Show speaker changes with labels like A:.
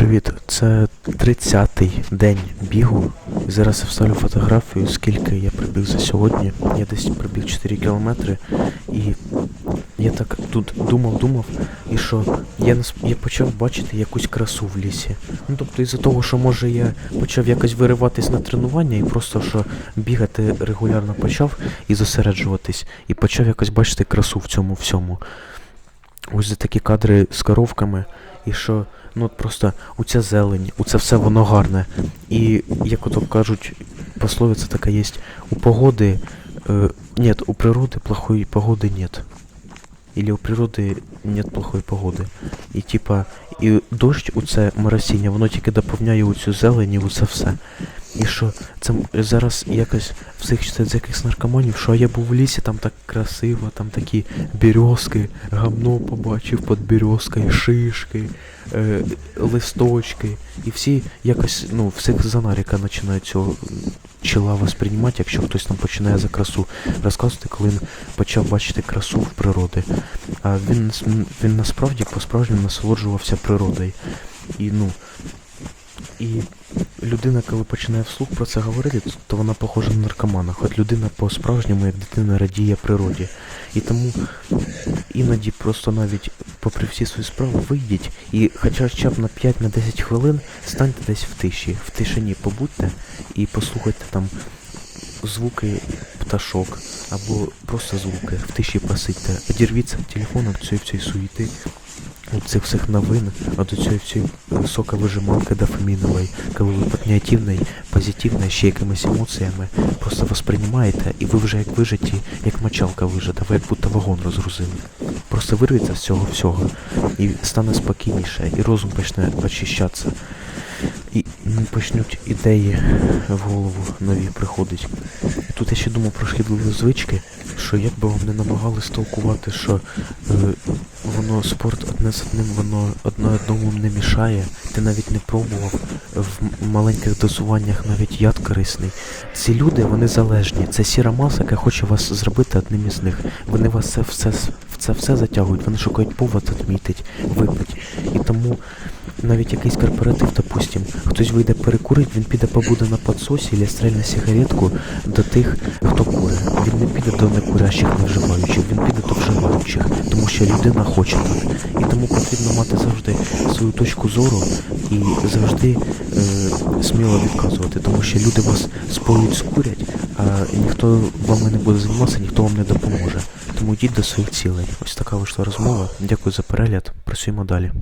A: Привіт, це 30-й день бігу. Зараз я вставлю фотографію, скільки я прибіг за сьогодні. Я десь прибіг 4 кілометри. І я так тут думав, думав, і що я, я почав бачити якусь красу в лісі. Ну тобто із-за того, що може я почав якось вириватись на тренування і просто що бігати регулярно почав і зосереджуватись, і почав якось бачити красу в цьому всьому. Ось за такі кадри з коровками, і що, ну от просто у ця зелень, у це все воно гарне. І як ото кажуть, пословиця така є, у погоди, э, нет, у природы плохой погоды нет. Или у природи нет плохої погоди. І типа, і дощ у це моросіння, воно тільки доповняє у цю зелень і у це все. І що це зараз якось всіх читають з якихось наркоманів, що я був в лісі, там так красиво, там такі березки, гамно побачив під березкою, шишки, е, листочки. І всі якось, ну, всіх за наріка починають цього м, чола восприймати, якщо хтось там починає за красу розказувати, коли він почав бачити красу в природі. А він, він насправді по-справжньому насолоджувався природою. І ну. І людина, коли починає вслух про це говорити, то вона похожа на наркомана. Хоч людина по-справжньому, як дитина, радіє природі. І тому іноді просто навіть попри всі свої справи вийдіть і хоча б на 5-10 хвилин станьте десь в тиші, в тишині побудьте і послухайте там звуки пташок або просто звуки, в тиші посидьте, одірвіться від телефону від цієї суєти, від цих всіх новин, от цієї всієї високовижималки дофамінової, коли ви негативної, позитивної, ще якимись емоціями просто восприймаєте, і ви вже як вижаті, як мочалка вижата, ви як будто вагон розгрузили. Просто вирветься з цього всього, і стане спокійніше, і розум почне очищатися. І почнуть ідеї в голову нові приходить. Тут я ще думав про шкідливі звички, що як би вам не намагались толкувати, що е, воно спорт одне з одним, воно одне одному не мішає. Ти навіть не пробував в маленьких дозуваннях навіть яд корисний. Ці люди, вони залежні. Це сіра маса, яка хоче вас зробити одним із них. Вони вас це все в це все затягують, вони шукають повод відмітить, випить. І тому навіть якийсь корпоратив, допустим, хтось вийде перекурить, він піде побуде на подсосі або стрельне сигаретку до тих, хто куре. Він не піде до некурящих, невживаючих, він піде до вживаючих, тому що людина хоче так. І тому потрібно мати завжди свою точку зору і завжди е, сміло відказувати, тому що люди вас споють, скурять, а ніхто вами не буде займатися, ніхто вам не допоможе. Тому йдіть до своїх цілей. Ось така вийшла розмова. Дякую за перегляд. Працюємо далі.